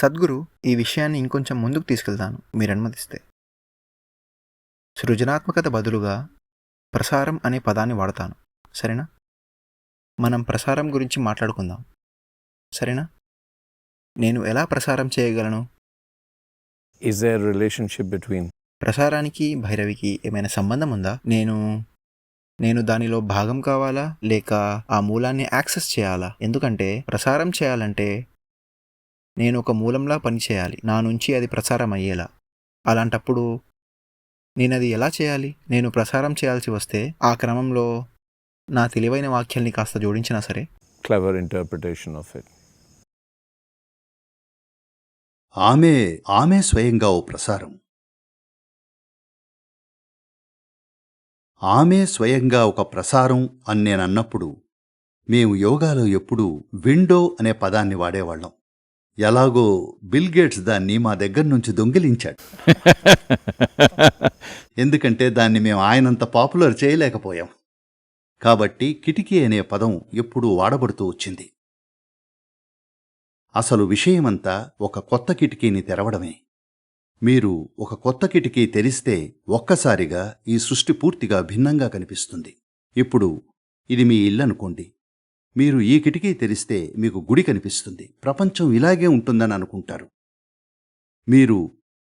సద్గురు ఈ విషయాన్ని ఇంకొంచెం ముందుకు తీసుకెళ్తాను మీరు అనుమతిస్తే. సృజనాత్మకత బదులుగా ప్రసారం అనే పదాన్ని వాడతాను సరేనా? మనం ప్రసారం గురించి మాట్లాడుకుందాం సరేనా? నేను ఎలా ప్రసారం చేయగలను? There a relationship between ప్రసారానికి భైరవికి ఏమైనా సంబంధం ఉందా? నేను నేను దానిలో భాగం కావాలా? లేక ఆ మూలాన్ని యాక్సెస్ చేయాలా? ఎందుకంటే ప్రసారం చేయాలంటే నేను ఒక మూలంలా పనిచేయాలి. నా నుంచి అది ప్రసారం అయ్యేలా అలాంటప్పుడు నేను అది ఎలా చేయాలి? నేను ప్రసారం చేయాల్సి వస్తే ఆ క్రమంలో నా తెలివైన వాక్యాల్ని కాస్త జోడించినా సరే? Clever interpretation of it? ఆమె ఆమె స్వయంగా ఓ ప్రసారం. ఆమె స్వయంగా ఒక ప్రసారం అని నేనన్నప్పుడు మేము యోగాలో ఎప్పుడూ విండో అనే పదాన్ని వాడేవాళ్ళం. ఎలాగో బిల్ గేట్స్ దాన్ని మా దగ్గర నుంచి దొంగిలించాడు. ఎందుకంటే దాన్ని మేము ఆయనంత పాపులర్ చేయలేకపోయాం. కాబట్టి కిటికీ అనే పదం ఎప్పుడూ వాడబడుతూ వచ్చింది. అసలు విషయమంతా ఒక కొత్త కిటికీని తెరవడమే. మీరు ఒక కొత్త కిటికీ తెరిస్తే ఒక్కసారిగా ఈ సృష్టి పూర్తిగా భిన్నంగా కనిపిస్తుంది. ఇప్పుడు ఇది మీ ఇల్లు అనుకోండి. మీరు ఈ కిటికీ తెరిస్తే మీకు గుడి కనిపిస్తుంది. ప్రపంచం ఇలాగే ఉంటుందని అనుకుంటారు. మీరు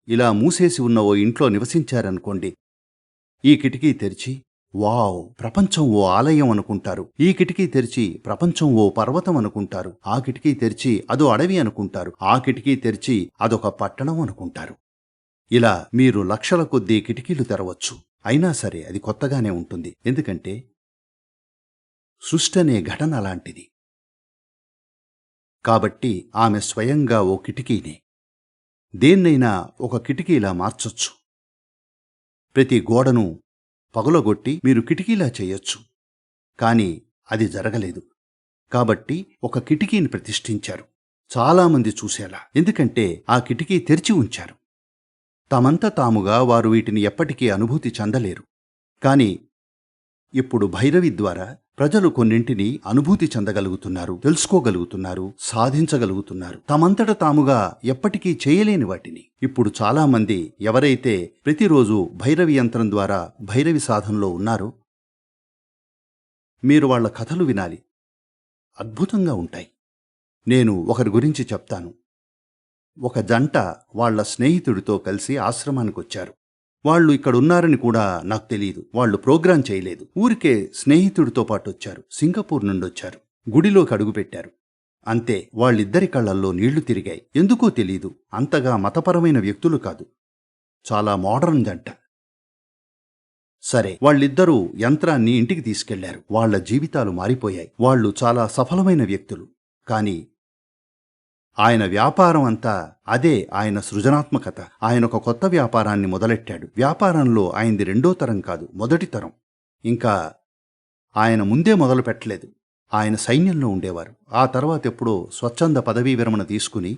ఇలా మూసేసి ఉన్న ఓ ఇంట్లో నివసించారనుకోండి. ఈ కిటికీ తెరిచి వావ్! ప్రపంచం ఓ ఆలయం అనుకుంటారు. ఈ కిటికీ తెరిచి ప్రపంచం ఓ పర్వతం అనుకుంటారు. ఆ కిటికీ తెరిచి అదో అడవి అనుకుంటారు. ఆ కిటికీ తెరిచి అదొక పట్టణం అనుకుంటారు. ఇలా మీరు లక్షల కొద్దీ కిటికీలు తెరవచ్చు. అయినా సరే అది కొత్తగానే ఉంటుంది. ఎందుకంటే సృష్టనే ఘటన అలాంటిది కాబట్టి ఆమె స్వయంగా ఓ కిటికీనే. దేన్నైనా ఒక కిటికీలా మార్చొచ్చు. ప్రతి గోడను పగులగొట్టి మీరు కిటికీలా చేయొచ్చు. కాని అది జరగలేదు. కాబట్టి ఒక కిటికీని ప్రతిష్ఠించారు. చాలామంది చూసేలా. ఎందుకంటే ఆ కిటికీ తెరిచి ఉంచారు. తమంత తాముగా వారు వీటిని ఎప్పటికీ అనుభూతి చెందలేరు. కాని ఇప్పుడు భైరవి ద్వారా ప్రజలు కొన్నింటిని అనుభూతి చెందగలుగుతున్నారు తెలుసుకోగలుగుతున్నారు సాధించగలుగుతున్నారు. తమంతట తాముగా ఎప్పటికీ చేయలేని వాటిని. ఇప్పుడు చాలామంది ఎవరైతే ప్రతిరోజు భైరవి యంత్రం ద్వారా భైరవి సాధనలో ఉన్నారో మీరు వాళ్ళ కథలు వినాలి. అద్భుతంగా ఉంటాయి. నేను ఒకరి గురించి చెప్తాను. ఒక జంట వాళ్ళ స్నేహితుడితో కలిసి ఆశ్రమానికొచ్చారు. వాళ్ళు ఇక్కడున్నారని కూడా నాకు తెలియదు వాళ్ళు ప్రోగ్రాం చేయలేదు. ఊరికే స్నేహితుడితో పాటు వచ్చారు సింగపూర్ నుండి వచ్చారు గుడిలోకి అడుగుపెట్టారు. అంతే వాళ్ళిద్దరి కళ్ళల్లో నీళ్ళు తిరిగాయి. ఎందుకో తెలీదు. అంతగా మతపరమైన వ్యక్తులు కాదు. చాలా మోడర్న్ దంట సరే వాళ్ళిద్దరూ యంత్రాన్ని ఇంటికి తీసుకెళ్ళారు. వాళ్ళ జీవితాలు మారిపోయాయి. వాళ్ళు చాలా సఫలమైన వ్యక్తులు. కానీ ఆయన వ్యాపారం అంతా అదే ఆయన సృజనాత్మకత. ఆయన ఒక కొత్త వ్యాపారాన్ని మొదలెట్టాడు. వ్యాపారంలో ఆయనది రెండో తరం కాదు మొదటి తరం. ఇంకా ఆయన ముందే మొదలు పెట్టలేదు. ఆయన సైన్యంలో ఉండేవారు. ఆ తర్వాత ఎప్పుడో స్వచ్ఛంద పదవీ విరమణ తీసుకుని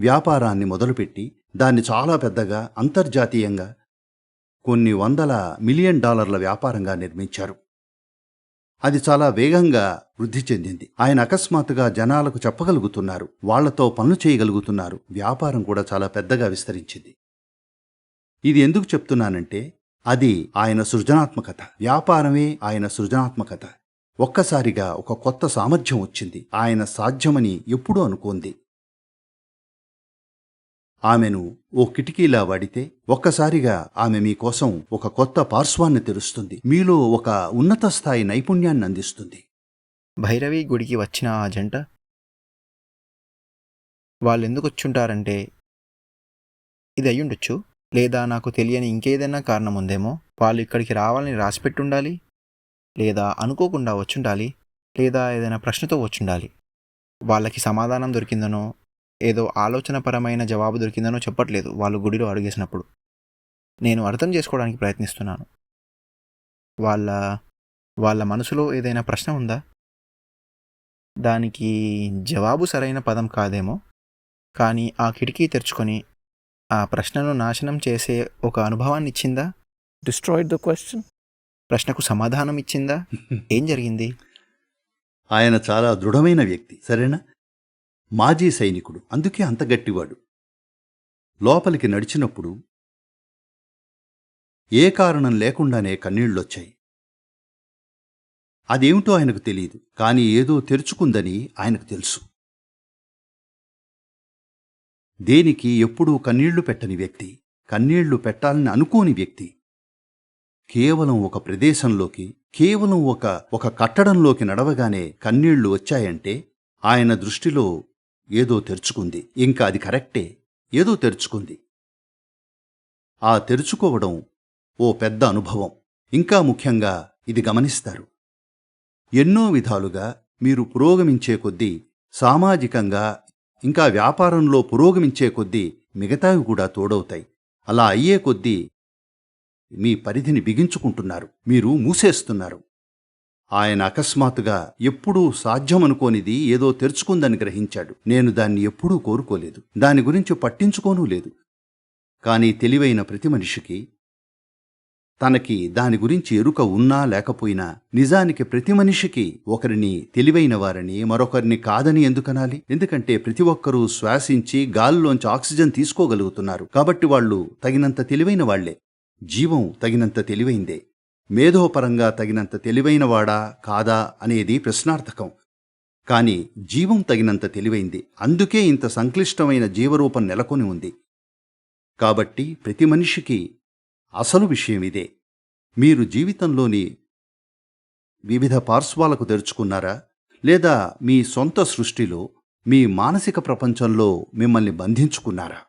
వ్యాపారాన్ని మొదలుపెట్టి దాన్ని చాలా పెద్దగా అంతర్జాతీయంగా కొన్ని వందల మిలియన్ డాలర్ల వ్యాపారంగా నిర్మించారు. అది చాలా వేగంగా వృద్ధి చెందింది. ఆయన అకస్మాత్తుగా జనాలకు చెప్పగలుగుతున్నారు. వాళ్ళతో పనులు చేయగలుగుతున్నారు. వ్యాపారం కూడా చాలా పెద్దగా విస్తరించింది. ఇది ఎందుకు చెప్తున్నానంటే అది ఆయన సృజనాత్మకత. వ్యాపారమే ఆయన సృజనాత్మకత. ఒక్కసారిగా ఒక కొత్త సామర్థ్యం వచ్చింది. ఆయన సాధ్యమని ఎప్పుడూ అనుకోంది. ఆమెను ఓ కిటికీలా వాడితే ఒక్కసారిగా ఆమె మీకోసం ఒక కొత్త పార్శ్వాన్ని తెరుస్తుంది. మీలో ఒక ఉన్నత స్థాయి నైపుణ్యాన్ని అందిస్తుంది. భైరవి గుడికి వచ్చిన ఆ జంట వాళ్ళెందుకు వచ్చుంటారంటే ఇది అయ్యుండొచ్చు. లేదా నాకు తెలియని ఇంకేదైనా కారణం ఉందేమో వాళ్ళు ఇక్కడికి రావాలని రాసిపెట్టుండాలి. లేదా అనుకోకుండా వచ్చుండాలి. లేదా ఏదైనా ప్రశ్నతో వచ్చుండాలి. వాళ్ళకి సమాధానం దొరికిందనో ఏదో ఆలోచనపరమైన జవాబు దొరికిందనో చెప్పట్లేదు వాళ్ళు గుడిలో అడిగేసినప్పుడు. నేను అర్థం చేసుకోవడానికి ప్రయత్నిస్తున్నాను. వాళ్ళ వాళ్ళ మనసులో ఏదైనా ప్రశ్న ఉందా? దానికి జవాబు సరైన పదం కాదేమో కానీ ఆ కిటికీ తెరుచుకొని ఆ ప్రశ్నను నాశనం చేసే ఒక అనుభవాన్ని ఇచ్చిందా? Destroyed the question? ప్రశ్నకు సమాధానం ఇచ్చిందా? ఏం జరిగింది? ఆయన చాలా దృఢమైన వ్యక్తి సరేనా? మాజీ సైనికుడు. అందుకే అంత గట్టివాడు. లోపలికి నడిచినప్పుడు ఏ కారణం లేకుండానే కన్నీళ్ళొచ్చాయి. అదేమిటో ఆయనకు తెలియదు కానీ ఏదో తెరుచుకుందని ఆయనకు తెలుసు. దేనికి ఎప్పుడూ కన్నీళ్ళు పెట్టని వ్యక్తి కన్నీళ్ళు పెట్టాలని అనుకోని వ్యక్తి కేవలం ఒక ప్రదేశంలోకి కేవలం ఒక ఒక కట్టడంలోకి నడవగానే కన్నీళ్ళు వచ్చాయంటే ఆయన దృష్టిలో ఏదో తెరుచుకుంది. ఇంకా అది కరెక్టే. ఏదో తెరుచుకుంది. ఆ తెరుచుకోవడం ఓ పెద్ద అనుభవం. ఇంకా ముఖ్యంగా ఇది గమనిస్తారు. ఎన్నో విధాలుగా మీరు పురోగమించే కొద్దీ సామాజికంగా ఇంకా వ్యాపారంలో పురోగమించే కొద్దీ మిగతావి కూడా తోడవుతాయి. అలా అయ్యే కొద్దీ మీ పరిధిని బిగించుకుంటున్నారు. మీరు మూసేస్తున్నారు. ఆయన అకస్మాత్తుగా ఎప్పుడూ సాధ్యమనుకోనిది ఏదో తెరుచుకుందని గ్రహించాడు. నేను దాన్ని ఎప్పుడూ కోరుకోలేదు. దాని గురించి పట్టించుకోనూ లేదు. కానీ తెలివైన ప్రతి మనిషికి తనకి దాని గురించి ఎరుక ఉన్నా లేకపోయినా నిజానికి ప్రతి మనిషికి ఒకరిని తెలివైన వారని మరొకరిని కాదని ఎందుకనాలి? ఎందుకంటే ప్రతి ఒక్కరూ శ్వాసించి గాలిలోంచి ఆక్సిజన్ తీసుకోగలుగుతున్నారు. కాబట్టి వాళ్ళు తగినంత తెలివైన వాళ్ళే. జీవం తగినంత తెలివైందే. మేధోపరంగా తగినంత తెలివైనవాడా కాదా అనేది ప్రశ్నార్థకం. కాని జీవం తగినంత తెలివైంది. అందుకే ఇంత సంక్లిష్టమైన జీవరూపం నెలకొని ఉంది. కాబట్టి ప్రతి మనిషికి అసలు విషయం ఇదే. మీరు జీవితంలోని వివిధ పార్శ్వాలకు తెరుచుకున్నారా? లేదా మీ సొంత సృష్టిలో మీ మానసిక ప్రపంచంలో మిమ్మల్ని బంధించుకున్నారా?